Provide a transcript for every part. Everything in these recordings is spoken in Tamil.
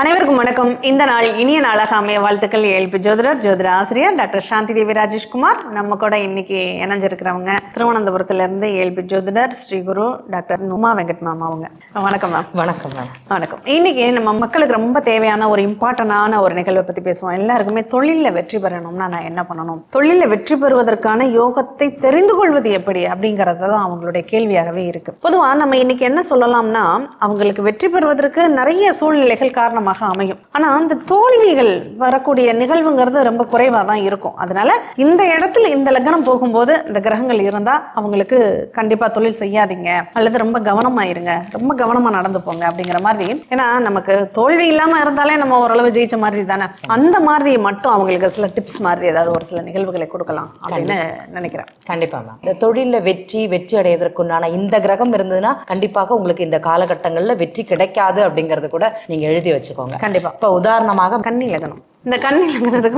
அனைவருக்கும் வணக்கம். இந்த நாள் இனிய நாளாக அமைய வாழ்த்துக்கள் ஏழ்பி ஜோதிடர் ஜோதிட ஆசிரியர் டாக்டர் சாந்தி தேவி ராஜேஷ்குமார். நம்ம கூட இன்னைக்கு இணைஞ்சிருக்கிறவங்க. திருவனந்தபுரத்துல இருந்து ஏழ்பி ஜோதிடர் ஸ்ரீ குரு டாக்டர் உமா வெங்கட் மாமா அவங்க. வணக்கம் மேம் வணக்கம் மேம் வணக்கம். இன்னைக்கு நம்ம மக்களுக்கு ரொம்ப தேவையான ஒரு இம்பார்ட்டன்டான ஒரு நிகழ்வை பத்தி பேசுவோம். எல்லாருக்குமே தொழிலில் வெற்றி பெறணும்னா நான் என்ன பண்ணணும்? தொழிலில் வெற்றி பெறுவதற்கான யோகத்தை தெரிந்து கொள்வது எப்படி அப்படிங்கறது தான் அவங்களுடைய கேள்வியாகவே இருக்கு. பொதுவா நம்ம இன்னைக்கு என்ன சொல்லலாம்னா அவங்களுக்கு வெற்றி பெறுவதற்கு நிறைய சூழ்நிலைகள் காரணமாக அமையும். ஆனா அந்த தோல்விகள் வரக்கூடிய நிகழ்வுங்கிறது ரொம்ப குறைவா தான் இருக்கும். அதனால இந்த இடத்துல இந்த லக்னம் போகும்போது இந்த கிரகங்கள் இருந்தா அவங்களுக்கு கண்டிப்பா தொழில் செய்யாதீங்க. அல்லது ரொம்ப கவனமா இருங்க ரொம்ப கவனமா நடந்து போங்க அப்படிங்கிற மாதிரி. ஏன்னா நமக்கு தோல்வி இல்லாம இருந்தாலே நம்ம ஓரளவு ஜெயிச்ச மாதிரி தானே. அந்த மாதிரி மட்டும் அவங்களுக்கு சில டிப்ஸ் மாதிரி ஏதாவது ஒரு சில நிகழ்வுகளை கொடுக்கலாம் அப்படின்னு நினைக்கிறேன். கண்டிப்பா மேம் இந்த தொழில்ல வெற்றி வெற்றி அடைவதற்குண்டான இந்த கிரகம் இருந்ததுன்னா கண்டிப்பாக உங்களுக்கு இந்த காலகட்டங்கள்ல வெற்றி கிடைக்காது அப்படிங்கறது கூட நீங்க எழுதி வச்சுக்கோங்க. கண்டிப்பா. இப்ப உதாரணமாக கண்ணி லக்னம் இந்த கண்ணி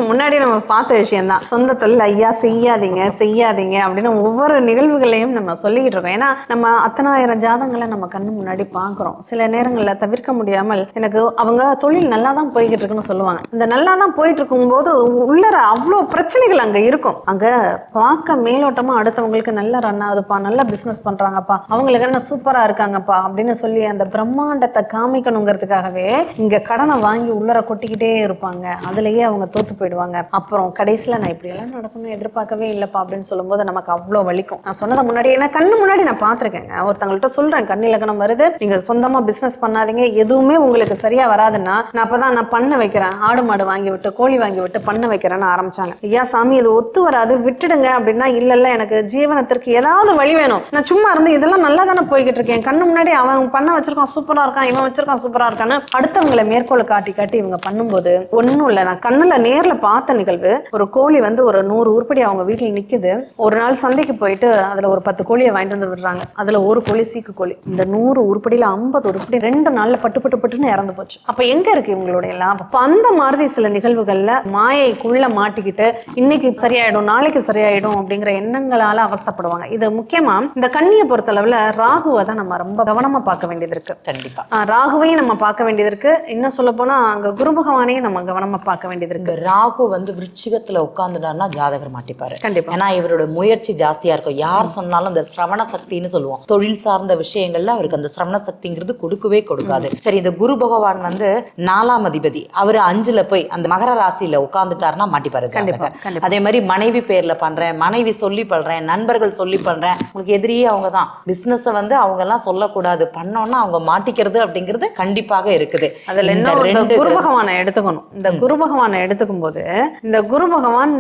முன்னாடி நம்ம பார்த்த விஷயம்தான். சொந்த தொழில் ஐயா செய்யாதீங்க செய்யாதீங்க அப்படின்னு ஒவ்வொரு நிகழ்வுகளையும் நம்ம சொல்லிக்கிட்டு இருக்கோம். ஏன்னா நம்ம அத்தனாயிரம் ஜாதங்களை நம்ம கண்ணு முன்னாடி பார்க்குறோம். சில நேரங்களில் தவிர்க்க முடியாமல் எனக்கு அவங்க தொழில் நல்லா தான் போய்கிட்டு இருக்குன்னு சொல்லுவாங்க. இந்த நல்லா தான் போயிட்டு இருக்கும்போது உள்ளர அவ்வளோ பிரச்சனைகள் அங்கே இருக்கும். அங்கே பார்க்க மேலோட்டமாக அடுத்தவங்களுக்கு நல்ல ரன் ஆகுதுப்பா நல்லா பிஸ்னஸ் பண்ணுறாங்கப்பா அவங்களுக்கு என்ன சூப்பராக இருக்காங்கப்பா அப்படின்னு சொல்லி அந்த பிரம்மாண்டத்தை காமிக்கணுங்கிறதுக்காகவே இங்கே கடனை வாங்கி உள்ளர கொட்டிக்கிட்டே இருப்பாங்க. அதுலேயே அவங்க தோத்து போயிடுவாங்க. அப்புறம் கடைசியில் நான் இப்படி எல்லாம் நடக்கணும்னு எதிர்பார்க்கவே இல்லைப்பா அப்படின்னு சொல்லும்போது நமக்கு அவ்வளோ வலிக்கும். நான் சொன்னதை முன்னாடி ஏன்னா கண்ணு முன்னாடி நான் பார்த்துருக்கேங்க ஒருத்தவங்கள்ட்ட சொல்கிறேன் கண்ணு இலக்கணம் வருது. நீங்கள் சொந்தமாக பிஸ்னஸ் பண்ணாதீங்க. எதுவுமே உங்களுக்கு சரியாக வராதுன்னா நான் அப்பதான் நான் பண்ண வைக்கிறேன். ஆடு மாடு வாங்கி விட்டு கோழி வாங்கி விட்டு பண்ண வைக்கிறேன்னு ஆரம்பிச்சாங்க. ஐயா சாமி இது ஒத்து வராது. விட்டுடுங்க அப்படின்னா இல்லை இல்லை எனக்கு ஜீவனத்திற்கு ஏதாவது வழி வேணும். நான் சும்மா இருந்து இதெல்லாம் நல்லா தானே போய்கிட்டு இருக்கேன். கண்ணு முன்னாடி அவன் பண்ண வச்சிருக்கான் சூப்பராக இருக்கான் இவன் வச்சிருக்கான் சூப்பராக இருக்கான்னு அடுத்தவங்களை மேற்கோள் காட்டி காட்டி இவங்க பண்ணும்போது ஒன்றும் இல்லை. நான் கண்ணுல நேர்ல பார்த்த நிகழ்வு ஒரு கோழி வந்து ஒரு நூறு உருப்படி அவங்க வீட்டில் நிக்குது. ஒரு நாள் சந்தைக்கு போயிட்டு அதுல ஒரு பத்து கோழியை வாங்கிட்டு வந்து விடுறாங்க. அதுல ஒரு கோழி சீக்கு கோழி. இந்த நூறு உருப்படியில ஐம்பது உருப்படி ரெண்டு நாள்ல பட்டு பட்டு பட்டுன்னு இறந்து போச்சு. அப்ப எங்க இருக்கு இவங்களுடைய லாபம்? அப்ப அந்த மாதிரி சில நிகழ்வுகள்ல மாயைக்குள்ள மாட்டிக்கிட்டு இன்னைக்கு சரியாயிடும் நாளைக்கு சரியாயிடும் அப்படிங்கிற எண்ணங்களால அவஸ்தைப்படுவாங்க. இது முக்கியமா இந்த கண்ணியை பொறுத்தளவுல ராகுவை தான் நம்ம ரொம்ப கவனமா பார்க்க வேண்டியது இருக்கு. கண்டிப்பா. ஆஹ் ராகுவையும் நம்ம பார்க்க வேண்டியது இருக்கு. இன்னும் சொல்ல போனா அங்க குரு பகவானையும் நம்ம கவனமா பார்க்க வேண்டியது இருக்கு. ராகு வந்து விருச்சிகத்துல உட்கார்ந்துட்டாருன்னா ஜாதகர் மாட்டிப்பாரு. கண்டிப்பா. ஏன்னா இவரோட முயற்சி ஜாஸ்தியா இருக்கும். யார் சொன்னாலும் இந்த சிரவண சக்தின்னு சொல்லுவோம். தொழில் சார்ந்த விஷயங்கள்ல அவருக்கு அந்த சிரவண சக்திங்கிறது கொடுக்கவே கொடுக்காது. சரி இந்த குரு பகவான் வந்து நாலாம் அதிபதி. அவர் அஞ்சுல போய் அந்த மகர ராசியில உட்கார்ந்துட்டாருன்னா மாட்டிப்பாரு கண்டிப்பா ஜாதகர். அதே மாதிரி மனைவி பேர்ல பண்றேன் மனைவி சொல்லி பண்றேன் நண்பர்கள் சொல்லி பண்றேன். உங்களுக்கு எதிரியே அவங்க தான் பிசினஸ் வந்து அவங்க எல்லாம் சொல்லக்கூடாது. பண்ணோம்னா அவங்க மாட்டிக்கிறது அப்படிங்கிறது கண்டிப்பாக இருக்குது. அதுல ரெண்டு குரு பகவானை எடுத்துக்கணும். இந்த குரு பகவானை எடுத்துக்கும் போது இந்த குரு பகவான்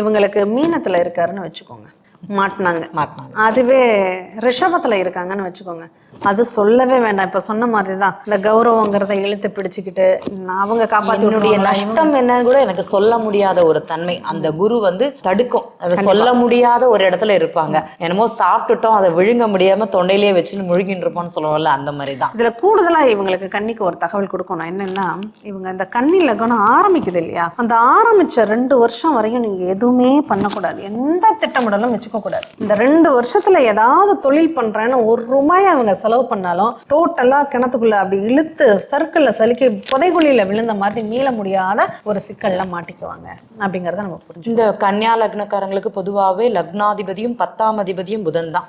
இவங்களுக்கு மீனத்துல இருக்காருன்னு வச்சுக்கோங்க. மாட்டினாங்க. மாட்டினாங்க. அதுவே ரிஷபத்துல இருக்காங்கன்னு வச்சுக்கோங்க. அது சொல்லவே வேண்டாம். இப்ப சொன்ன மாதிரி தான் இந்த கௌரவங்கிறத இழுத்து பிடிச்சுக்கிட்டு அவங்க விட்டுருவாங்களா? நஷ்டம் என்னன்னு கூட எனக்கு சொல்ல முடியாத ஒரு தன்மை. அந்த குரு வந்து தடுக்கும். அதை சொல்ல முடியாத ஒரு இடத்துல இருப்பாங்க. என்னமோ சாப்பிட்டுட்டோம் அதை விழுங்க முடியாம தொண்டையிலேயே வச்சுன்னு முழுகின்னு இருப்போம்னு சொல்லுவோம்ல அந்த மாதிரி தான் இதுல கூடுதலா இவங்களுக்கு கண்ணிக்கு ஒரு தகவல் கொடுக்கணும். என்னன்னா இவங்க இந்த கண்ணி லக்னம் ஆரம்பிக்குது இல்லையா? அந்த ஆரம்பிச்ச ரெண்டு வருஷம் வரையும் நீங்க எதுவுமே பண்ணக்கூடாது. எந்த திட்டமிடலும் வச்சுக்க கூடாது. இந்த ரெண்டு வருஷத்துல ஏதாவது தொழில் பண்றேன்னு ஒரு ரூபாய் அவங்க செலவு பண்ணாலும் டோட்டலா கிணத்துக்குள்ள அப்படி இழுத்து சர்க்கிள்ல சலிக்கி புதைகுழியில விழுந்த மாதிரி மீள முடியாத ஒரு சிக்கல்ல மாட்டிக்குவாங்க. அப்படிங்கறத நம்ம புரிஞ்சு இந்த கன்னியா லக்னக்காரங்களுக்கு பொதுவாகவே லக்னாதிபதியும் பத்தாம் அதிபதியும் புதன் தான்.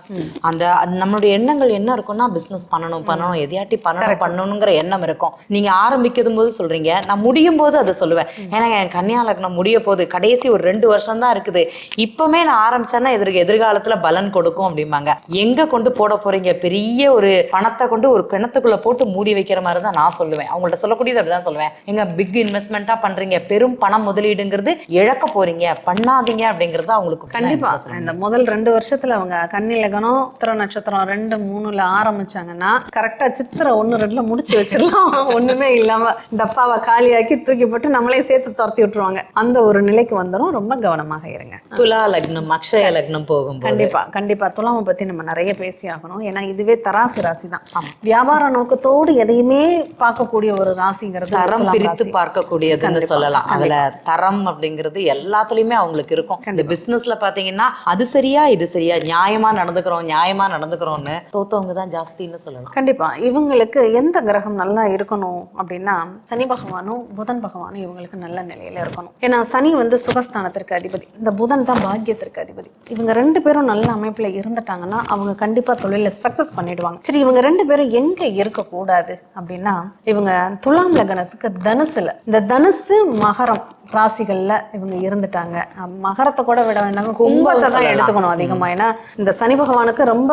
அந்த நம்மளுடைய எண்ணங்கள் என்ன இருக்கும்னா பிசினஸ் பண்ணணும் பண்ணணும் எதையாட்டி பண்ணணும் பண்ணணுங்கிற எண்ணம் இருக்கும். நீங்க ஆரம்பிக்கும் போது சொல்றீங்க நான் முடியும் போது அதை சொல்லுவேன். ஏன்னா என் கன்னியா லக்னம் முடிய போகுது. கடைசி ஒரு ரெண்டு வருஷம் தான் இருக்குது. இப்பவுமே நான் ஆரம்பிச்சேன்னா எதிர்க்கு எதிர்காலத்துல பலன் கொடுக்கும் அப்படிம்பாங்க. எங்க கொண்டு போட போறீங்க? பெரிய ஒரு பணத்தை கொண்டு ஒரு கிணத்துக்குள்ள போட்டு மூடி வைக்கிற மாதிரி தான் நான் சொல்லுவேன். அவங்கள்ட்ட சொல்லக்கூடியது அப்படிதான் சொல்லுவேன். எங்க பிக் இன்வெஸ்ட்மெண்ட்டா பண்றீங்க. பெரும் பணம் முதலீடுங்கிறது இழக்க போறீங்க. பண்ணாதீங்க அப்படிங்கறது அவங்களுக்கு கண்டிப்பா. இந்த முதல் ரெண்டு வருஷத்துல அவங்க கன்னி லக்னம் உத்திர நட்சத்திரம் ரெண்டு மூணுல ஆரம்பிச்சாங்கன்னா கரெக்டா சித்திரை ஒண்ணு ரெண்டுல முடிச்சு வச்சிடலாம். ஒண்ணுமே இல்லாம டப்பாவை காலியாக்கி தூக்கி போட்டு நம்மளே சேர்த்து துரத்தி விட்டுருவாங்க. அந்த ஒரு நிலைக்கு வந்துடும் ரொம்ப கவனமாக இருங்க. துலா லக்னம் அக்ஷய லக்னம். லக்னம் போகும்போது. கண்டிப்பா கண்டிப்பா. துலாமை பத்தி நம்ம நிறைய பேசி ஆகணும் ஏன்னா இதுவே தராசு ராசி தான். வியாபார நோக்கத்தோடு எதையுமே பார்க்கக்கூடிய ஒரு ராசிங்கிறது தரம் பிரித்து. பார்க்கக்கூடியதுன்னு சொல்லலாம். அதுல தரம் அப்படிங்கிறது எல்லாத்துலயுமே அவங்களுக்கு இருக்கும். இந்த பிசினஸ்ல பாத்தீங்கன்னா அது சரியா இது சரியா நியாயமா நடந்துக்கிறோம் நியாயமா நடந்துக்கிறோம்னு தோத்தவங்க தான் ஜாஸ்தின்னு சொல்லலாம். கண்டிப்பா. இவங்களுக்கு எந்த கிரகம் நல்லா இருக்கணும் அப்படின்னா சனி பகவானும் புதன் பகவானும் இவங்களுக்கு நல்ல நிலையில இருக்கணும். ஏன்னா சனி வந்து சுகஸ்தானத்திற்கு அதிபதி. இந்த புதன் தான் பாக்கியத்திற்கு அதிபதி. இவங்க ரெண்டு பேரும் நல்ல அமைப்பில் இருந்துட்டாங்கன்னா அவங்க கண்டிப்பாக தொழிலில் சக்ஸஸ் பண்ணிடுவாங்க. சரி இவங்க ரெண்டு பேரும் எங்கே இருக்கக்கூடாது அப்படின்னா இவங்க துலாம் லக்னத்துக்கு தனுசில். இந்த தனுசு மகரம். ராசிகள்ல இவங்க இருந்துட்டாங்க. மகரத்தை கூட விட வேண்டாம் கும்பத்தை தான். எடுத்துக்கணும் அதிகமா. ஏன்னா இந்த சனி பகவானுக்கு ரொம்ப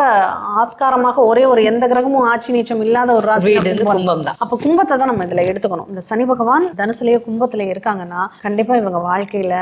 ஆஸ்காரமாக ஒரே ஒரு எந்த கிரகமும் ஆட்சி நீச்சம் இல்லாத ஒரு ராசி கும்பம். தான். அப்ப கும்பத்தை தான் நம்ம இதுல எடுத்துக்கணும். இந்த சனி பகவான் தனுசுலயே கும்பத்துல இருக்காங்கன்னா கண்டிப்பா இவங்க வாழ்க்கையில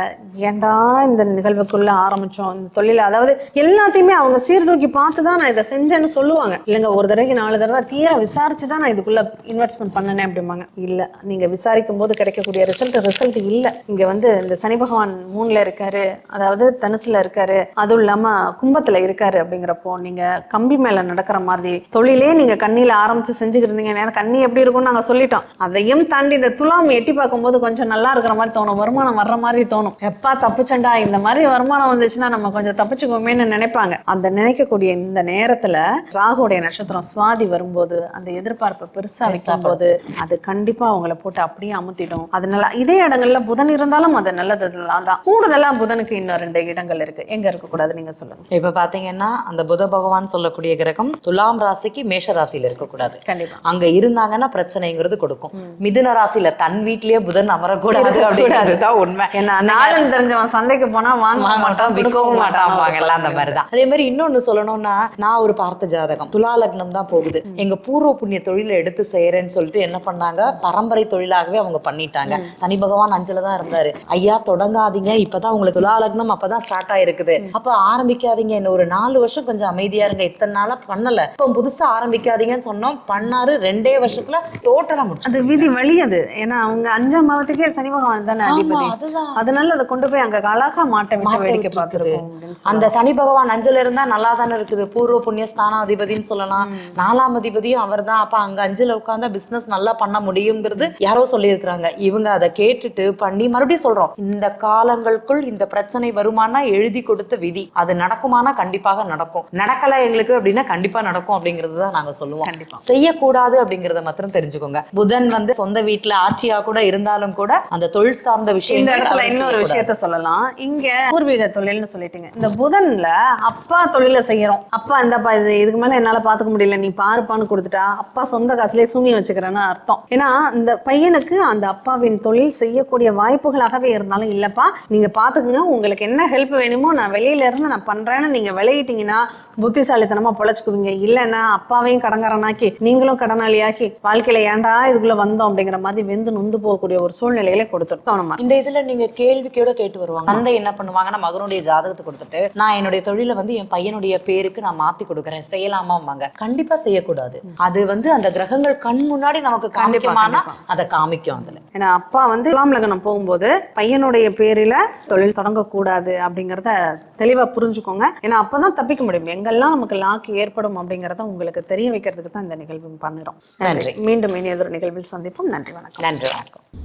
ஏன்டா இந்த நிகழ்வுக்குள்ள ஆரம்பிச்சோம்? இந்த தொழில அதாவது எல்லாத்தையுமே அவங்க சீர்தூக்கி பார்த்து தான் நான் இதை செஞ்சேன்னு சொல்லுவாங்க. இல்லைங்க ஒரு தடவைக்கு நாலு தடவை தீர விசாரிச்சு தான் நான் இதுக்குள்ள இன்வெஸ்ட்மெண்ட் பண்ணனேன் அப்படிம்பாங்க. இல்ல நீங்க விசாரிக்கும் போது கிடைக்கக்கூடிய ரிசல்ட் ரிசல்ட் இல்ல. இங்க வந்து இந்த சனி பகவான் மூணுல இருக்காரு அதாவது தனுசுல இருக்காரு அதுவும் இல்லாம கும்பத்துல இருக்காரு அப்படிங்கிறப்போ நீங்க கம்பி மேல நடக்கிற மாதிரி தொழிலே நீங்க கண்ணியில ஆரம்பிச்சு செஞ்சுக்கிட்டு இருந்தீங்க. நேரம் கண்ணி எப்படி இருக்கும்னு நாங்க சொல்லிட்டோம். அதையும் தாண்டி இந்த துலாம் எட்டி பார்க்கும்போது கொஞ்சம் நல்லா இருக்கிற மாதிரி தோணும். வருமானம் வர்ற மாதிரி தோணும். எப்பா தப்புச்சண்டா? இந்த மாதிரி வருமானம் வந்துச்சுன்னா நம்ம கொஞ்சம் தப்பிச்சுக்கோமேன்னு நினைப்பாங்க. அந்த நினைக்கக்கூடிய இந்த நேரத்துல ராகுடைய நட்சத்திரம் சுவாதி வரும்போது அந்த எதிர்பார்ப்பை பெருசா வைக்கும்போது அது கண்டிப்பா அவங்கள போட்டு அப்படியே அமுத்திடும். அதனால இதே இடங்கள்ல புதன் இருந்தாலும் அது நல்லது தான் கூடுதலா புதனுக்கு இன்னும் ரெண்டு இடங்கள் இருக்கு. எங்க இருக்க கூடாது நீங்க சொல்லுங்க. இப்ப பாத்தீங்கன்னா அந்த புத பகவான் சொல்லக்கூடிய கிரகம் துலாம் ராசிக்கு மேஷ ராசியில இருக்கக்கூடாது. கண்டிப்பா. அங்க இருந்தாங்கன்னா பிரச்சனைங்கிறது கொடுக்கும். மிதுன ராசியில தன் வீட்லயே புதன் அமரக்கூடாது அப்படிங்கிறது தான் உண்மை. ஏன்னா நாளும் தெரிஞ்சவன் சந்தைக்கு போனா வாங்க மாட்டான் விற்கவும் மாட்டான் வாங்கலாம் அந்த மாதிரிதான். அதே மாதிரி இன்னொன்னு சொல்லணும்னா நான் ஒரு பார்த்த ஜாதகம். துலா லக்னம் தான் போகுது. எங்க பூர்வ புண்ணிய தொழிலை எடுத்து செய்யறேன்னு சொல்லிட்டு என்ன பண்ணாங்க? பரம்பரை தொழிலாகவே அவங்க பண்ணிட்டாங்க. சனி பகவான் அஞ்சுல தான் இருந்தாரு ஐயா தொடங்காதீங்க. இப்பதான் உங்களுக்கு துலா லக்னம் அப்பதான் ஸ்டார்ட் ஆயிருக்குது. அப்ப ஆரம்பிக்காதீங்க. இன்னும் ஒரு நாலு வருஷம் கொஞ்சம் அமைதியா இருங்க. இத்தனை நாளா பண்ணல. இப்போ புதுசா ஆரம்பிக்காதீங்கன்னு சொன்னோம். பண்ணாரு. ரெண்டே வருஷத்துல டோட்டலா முடிச்சு அது விதி வழி அது. ஏன்னா அவங்க அஞ்சாம் பாவத்துக்கே சனி பகவான் தானே அதிபதி. அதனால அதை கொண்டு போய் அங்க அழகா மாட்ட விட்டு மாட்ட வேடிக்கை சொல்லி. அந்த சனி பகவான் அஞ்சுல இருந்தா நல்லா தானே இருக்குது. பூர்வ புண்ணிய ஸ்தானாதிபதின்னு சொல்லலாம். நாலாம் அதிபதியும் அவர் தான் அப்ப அங்க அஞ்சுல உட்கார்ந்தா பிசினஸ் நல்லா பண்ண முடியுங்கிறது யாரோ சொல்லியிருக்கிறாங்க. இவங்க அதை கேட்டுட்டு பண்ணி மறுபடியும் சொல்றோம் இந்த காலங்களுக்குள் இந்த பிரச்சனை வருமானா எழுதி கொடுத்த விதி. அது நடக்குமானா கண்டிப்பாக நடக்கும். நடக்கல எங்களுக்கு அப்படின்னா கண்டிப்பா நடக்கும் அப்படிங்கிறது தான் நாங்க சொல்லுவோம். செய்யக்கூடாது அப்படிங்கறத மாத்திரம் தெரிஞ்சுக்கோங்க. புதன் வந்து சொந்த வீட்டுல ஆட்சியா கூட இருந்தாலும் கூட அந்த தொழில் சார்ந்த இந்த விஷயங்கள் இடத்துல இன்னொரு. விஷயத்த சொல்லலாம். இங்க பூர்வீக தொழில்னு சொல்லிட்டீங்க. இந்த புதன்ல அப்பா தொழில செய்யறோம். அப்பா இந்தப்பா இது இதுக்கு மேல என்னால பாத்துக்க முடியல நீ பாருப்பான்னு கொடுத்துட்டா அப்பா சொந்த காசுலயே சூனியம் வச்சுக்கிறேன்னு அர்த்தம். ஏன்னா இந்த பையனுக்கு அந்த அப்பாவின் தொழில் செய்யக்கூடிய வாய்ப்புகளாகவே இருந்தாலும் இல்லப்பா. நீங்க பாத்துக்குங்க. உங்களுக்கு என்ன ஹெல்ப் வேணுமோ நான் வெளியில இருந்து நான் பண்றேன்னு நீங்க விளையிட்டீங்கன்னா புத்திசாலித்தனமா பொழைச்சுக்குவீங்க. இல்லைன்னா அப்பாவையும் கடங்காரனாக்கி நீங்களும் கடனாளியாக்கி வாழ்க்கையில ஏன்டா இதுக்குள்ள வந்தோம் அப்படிங்கிற மாதிரி வெந்து நொந்து போகக்கூடிய ஒரு சூழ்நிலையில கொடுத்துரும் கவனமா இந்த இதுல நீங்க கேள்விக்கோட கேட்டு வருவாங்க. தந்தை என்ன பண்ணுவாங்கன்னா மகனுடைய ஜாதகத்தை கொடுத்துட்டு நான் என்னுடைய தொழிலை வந்து என் பையனுடைய பேருக்கு நான் மாத்தி கொடுக்குறேன். செய்யலாமாம்பாங்க. கண்டிப்பா செய்யக்கூடாது. அது வந்து அந்த கிரகங்கள் கண் முன்னாடி நமக்கு காமிக்குமானா அதை காமிக்கும் அதுல. ஏன்னா அப்பா வந்து துலாம் லக்னம் போகும்போது பையனுடைய பேரில தொழில் தொடங்கக்கூடாது அப்படிங்கிறத தெளிவா புரிஞ்சுக்கோங்க. ஏன்னா அப்பதான் தப்பிக்க முடியும். எங்கெல்லாம் நமக்கு லாக்கு ஏற்படும் அப்படிங்கறத உங்களுக்கு தெரிய வைக்கிறதுக்கு தான் இந்த நிகழ்வு பண்ணுறோம். நன்றி. மீண்டும் இனி எதிர் நிகழ்வில் சந்திப்போம். நன்றி வணக்கம். நன்றி வணக்கம்.